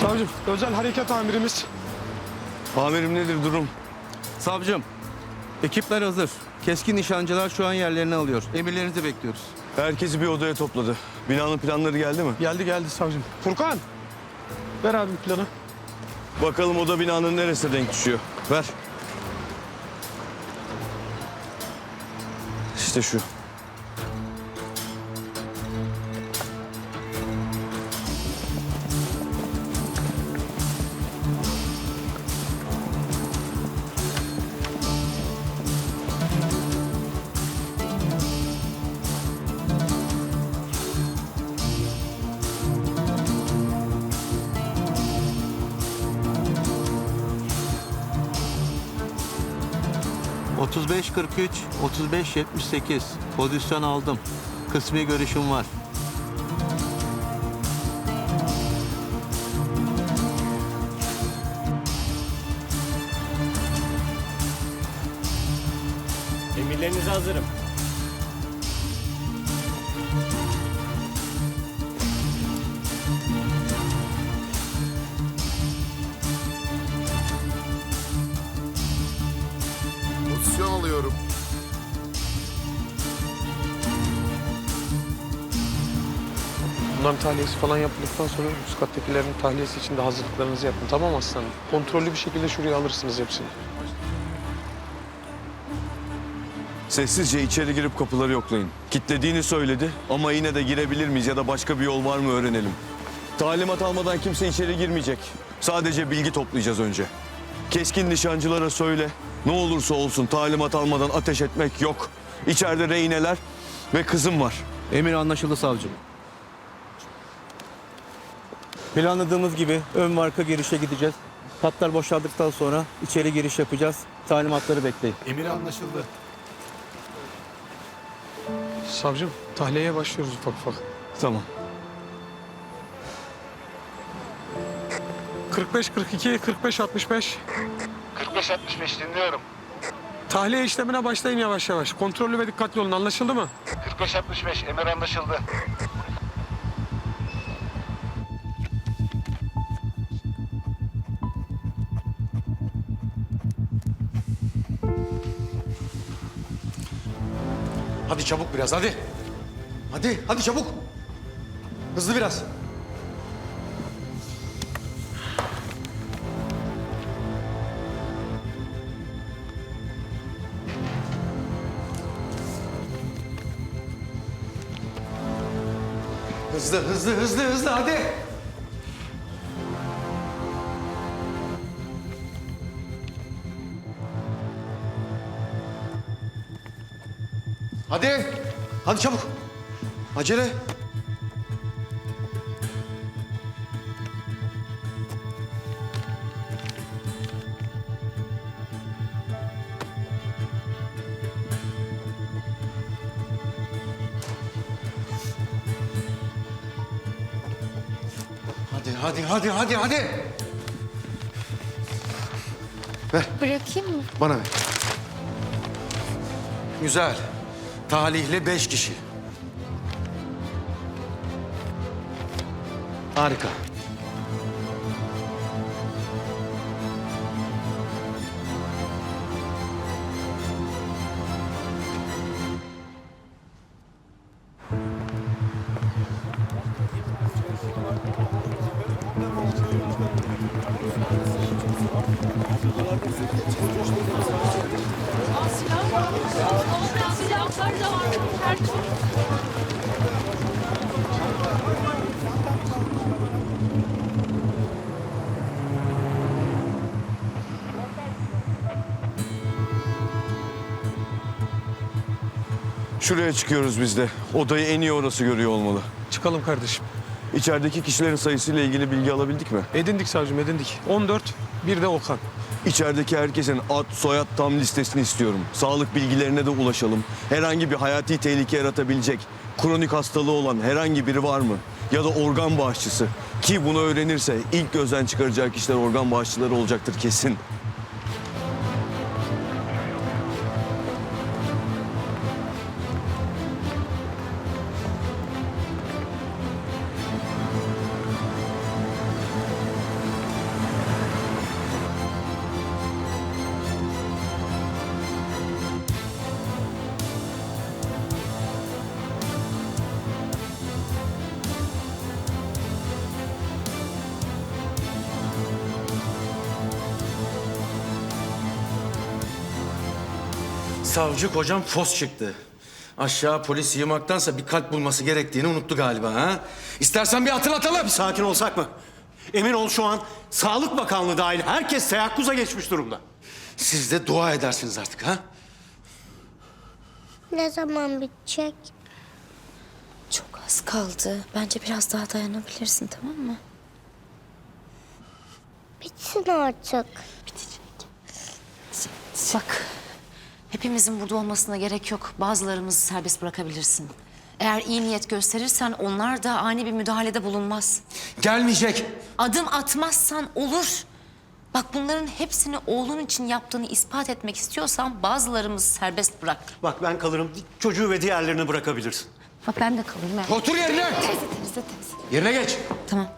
Savcım, özel harekat amirimiz. Amirim nedir durum? Savcım, ekipler hazır. Keskin nişancılar şu an yerlerini alıyor. Emirlerinizi bekliyoruz. Herkesi bir odaya topladı. Binanın planları geldi mi? Geldi geldi savcım. Furkan, ver abi planı. Bakalım oda binanın neresine denk düşüyor. Ver. İşte şu. ...35 43, 35 78. Pozisyon aldım. Kısmi görüşüm var. Emirlerinize hazırım. Alıyorum. Bunların tahliyesi falan yapıldıktan sonra üst kattakilerin tahliyesi için de hazırlıklarınızı yapın. Tamam aslanım. Kontrollü bir şekilde şuraya alırsınız hepsini. Sessizce içeri girip kapıları yoklayın. Kitlediğini söyledi ama yine de girebilir miyiz ya da başka bir yol var mı öğrenelim. Talimat almadan kimse içeri girmeyecek. Sadece bilgi toplayacağız önce. Keskin nişancılara söyle. Ne olursa olsun talimat almadan ateş etmek yok. İçeride rehineler ve kızım var. Emir anlaşıldı savcım. Planladığımız gibi ön ve arka girişe gideceğiz. Hatlar boşaldıktan sonra içeri giriş yapacağız. Talimatları bekleyin. Savcım, tahliyeye başlıyoruz ufak ufak. Tamam. 45 42 45 65. 45 65 dinliyorum. Tahliye işlemine başlayın yavaş yavaş. Kontrollü ve dikkatli olun. Anlaşıldı mı? 45 65 emir anlaşıldı. Hadi çabuk biraz hadi. Hadi hadi çabuk. Hızlı biraz. Hızlı hızlı hızlı hızlı hadi. Hadi. Hadi çabuk. Acele. Hadi hadi hadi hadi hadi. Bırakayım mı? Bana ver. Güzel. Talihli beş kişi. Harika. Şuraya çıkıyoruz biz de. Odayı en iyi orası görüyor olmalı. Çıkalım kardeşim. İçerideki kişilerin sayısıyla ilgili bilgi alabildik mi? Edindik savcım edindik. 14, bir de Okan. İçerideki herkesin ad, soyad tam listesini istiyorum. Sağlık bilgilerine de ulaşalım. Herhangi bir hayati tehlike yaratabilecek, kronik hastalığı olan herhangi biri var mı? Ya da organ bağışçısı. Ki bunu öğrenirse ilk gözden çıkaracağı kişiler organ bağışçıları olacaktır kesin. Savcı kocam fos çıktı. Aşağı polis yığmaktansa bir kalp bulması gerektiğini unuttu galiba ha. İstersen bir hatırlatalım. Bir sakin olsak mı? Emin ol şu an Sağlık Bakanlığı dahil herkes teyakkuza geçmiş durumda. Siz de dua edersiniz artık ha. Ne zaman bitecek? Çok az kaldı. Bence biraz daha dayanabilirsin tamam mı? Bitsin artık. Bak. Hepimizin burada olmasına gerek yok. Bazılarımızı serbest bırakabilirsin. Eğer iyi niyet gösterirsen onlar da ani bir müdahalede bulunmaz. Gelmeyecek. Adım atmazsan olur. Bak bunların hepsini oğlun için yaptığını ispat etmek istiyorsan bazılarımızı serbest bırak. Bak ben kalırım çocuğu ve diğerlerini bırakabilirsin. Bak ben de kalayım. Otur yerine. Teyze, teyze, teyze. Yerine geç. Tamam.